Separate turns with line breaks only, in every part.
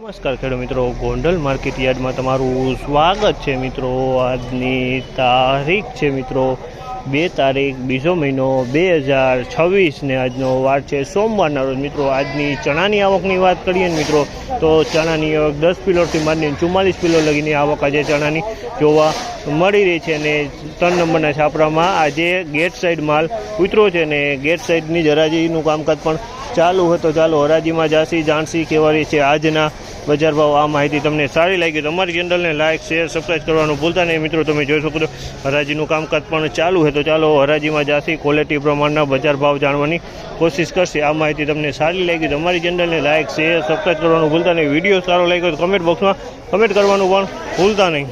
નમસ્કાર ખેડૂત મિત્રો, ગોંડલ માર્કેટ યાર્ડમાં તમારું સ્વાગત છે મિત્રો. આજની તારીખ છે મિત્રો, બે તારીખ, બીજો મહિનો બે હજાર છવ્વીસને આજનો વાર છે સોમવારના રોજ. મિત્રો, આજની ચણાની આવકની વાત કરીએ ને મિત્રો, તો ચણાની આવક દસ પિલોથી માંડીને ચુમ્માલીસ કિલો લગીની આવક આજે ચણાની જોવા મળી રહી છે અને ત્રણ નંબરના છાપરામાં આજે ગેટ સાઈડ માલ ઉતરો છે ને ગેટ સાઈડની જરાજીનું કામકાજ પણ ચાલુ હોય તો ચાલો હરાજીમાં જાસી, જાણસી કેવારી છે આજના બજાર ભાવ. આ માહિતી તમને સારી લાગી તો અમારી ચેનલને લાઇક શેર સબસ્ક્રાઈબ કરવાનું ભૂલતા નહીં. મિત્રો, તમે જોઈ શકો છો, હરાજીનું કામકાજ પણ ચાલુ હોય તો ચાલો હરાજીમાં જાસી ક્વોલિટી પ્રમાણના બજાર ભાવ જાણવાની કોશિશ કરશે. આ માહિતી તમને સારી લાગી તો અમારી ચેનલને લાઇક શેર સબસ્ક્રાઈબ કરવાનું ભૂલતા નહીં. વીડિયો સારો લાગ્યો તો કમેન્ટ બોક્સમાં કમેન્ટ કરવાનું પણ ભૂલતા નહીં.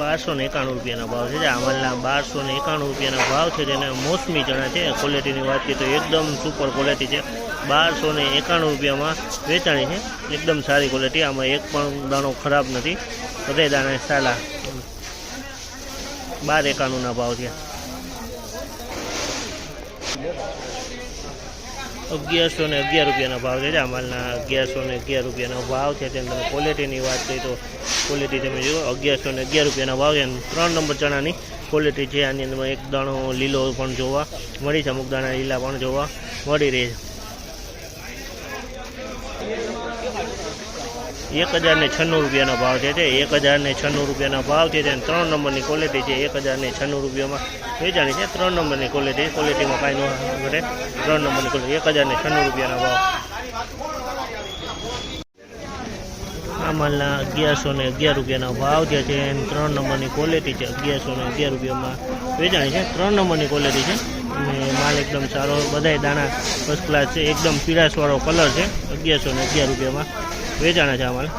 બારસો ને એકાણું રૂપિયાના ભાવ છે. જે અમલના બારસો ને એકાણું રૂપિયાના ભાવ છે. જેને મોસમી ચણા છે. ક્વોલિટીની વાત કરીએ તો એકદમ સુપર ક્વોલિટી છે. બારસો ને એકાણું રૂપિયામાં વેચાણી છે. એકદમ સારી ક્વોલિટી આમાં એક પણ દાણો ખરાબ નથી. બધે દાણા સારા બાર એકાણુંના ભાવ છે. અગિયારસો ને અગિયાર રૂપિયાના ભાવ છે. માલના અગિયારસો ને અગિયાર રૂપિયાનો ભાવ છે. તેમ તમે ક્વોલિટીની વાત કરી તો ક્વોલિટી તમે જુઓ, અગિયારસો ને અગિયાર રૂપિયાના ભાવ છે. ત્રણ નંબર ચણાની ક્વોલિટી છે. આની અંદર એક દાણો લીલો પણ જોવા મળી છે. અમુક દાણા લીલા પણ જોવા મળી રહે છે. એક હજાર ને છન્નું રૂપિયાનો ભાવ છે તે એક હજાર ને છન્નું રૂપિયાના ભાવ છે, અને ત્રણ નંબરની ક્વોલિટી છે, એક હજાર ને છન્નું રૂપિયામાં વેચાણી છે. ત્રણ નંબરની ક્વોલિટી ક્વોલિટીમાં કાંઈ ન ઘટે ત્રણ નંબરની ક્વોલિટી એક હજાર ને છન્નું રૂપિયાનો ભાવ. આ માલના અગિયારસો ને અગિયાર રૂપિયાના ભાવ જે છે, અને ત્રણ નંબરની ક્વોલિટી છે, અગિયારસો ને અગિયાર રૂપિયામાં વેચાણી છે. ત્રણ નંબરની ક્વોલિટી છે. અને માલ એકદમ સારો, બધાય દાણા ફર્સ્ટ ક્લાસ છે, એકદમ પીળાશવાળો કલર છે, અગિયારસો ને અગિયાર રૂપિયામાં. વેચાણા છે અમારે.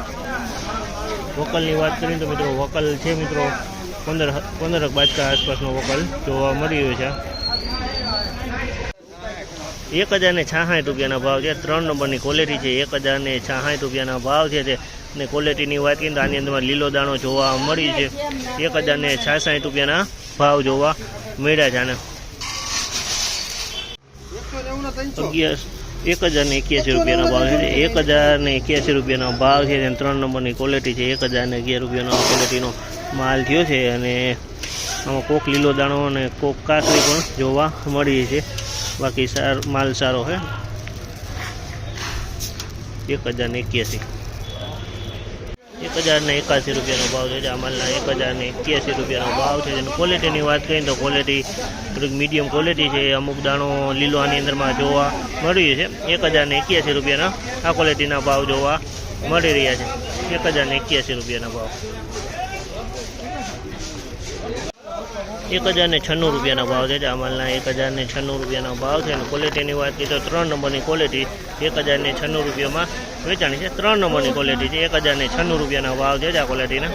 વકલની વાત કરીએ તો મિત્રો વકલ છે મિત્રો પંદર પંદર બાજકા આસપાસનો વકલ જોવા મળી રહ્યો છે. એક હજાર ને છાસઠ રૂપિયાના ભાવ છે. ત્રણ નંબરની ક્વોલિટી છે. એક હજાર ને છાસઠ રૂપિયાના ભાવ છે તે. અને ક્વોલિટીની વાત કરીએ તો આની અંદરમાં લીલો દાણો જોવા મળી છે. એક હજાર ને છાસઠ રૂપિયાના ભાવ જોવા મળ્યા છે આને. અગિયાર એક હજાર ને એક્યાસી રૂપિયાનો ભાવ છે. એક હજાર ને એક્યાસી રૂપિયાનો ભાવ છે. અને ત્રણ નંબરની ક્વોલિટી છે. એક હજાર ને અગિયાર રૂપિયાનો ક્વોલિટીનો માલ થયો છે. અને આમાં કોક લીલો દાણો અને કોક કાકરી પણ જોવા મળી છે. બાકી સાર માલ સારો છે. એક હજાર ને એક્યાસી. એક હજારના એકાસી રૂપિયાનો ભાવ છે આ માલના એક હજારને એક્યાસી રૂપિયાનો ભાવ છે. અને ક્વોલિટીની વાત કરીએ તો ક્વોલિટી થોડીક મીડિયમ ક્વોલિટી છે. અમુક દાણો લીલો આની અંદરમાં જોવા મળી છે. એક હજારને એક્યાસી રૂપિયાના આ ક્વોલિટીના ભાવ જોવા મળી રહ્યા છે. એક હજારને એક્યાસી રૂપિયાના ભાવ. એક હજાર ને છન્નું રૂપિયાના ભાવ છે. આ માલના એક હજાર ને છન્નું રૂપિયાના ભાવ છે. અને ક્વોલિટીની વાત કરીએ તો ત્રણ નંબરની ક્વોલિટી એક હજાર ને છન્નું રૂપિયામાં વેચાણી છે. ત્રણ નંબરની ક્વોલિટી છે. એક હજાર ને છન્નું રૂપિયાના ભાવ છે આ ક્વોલિટીના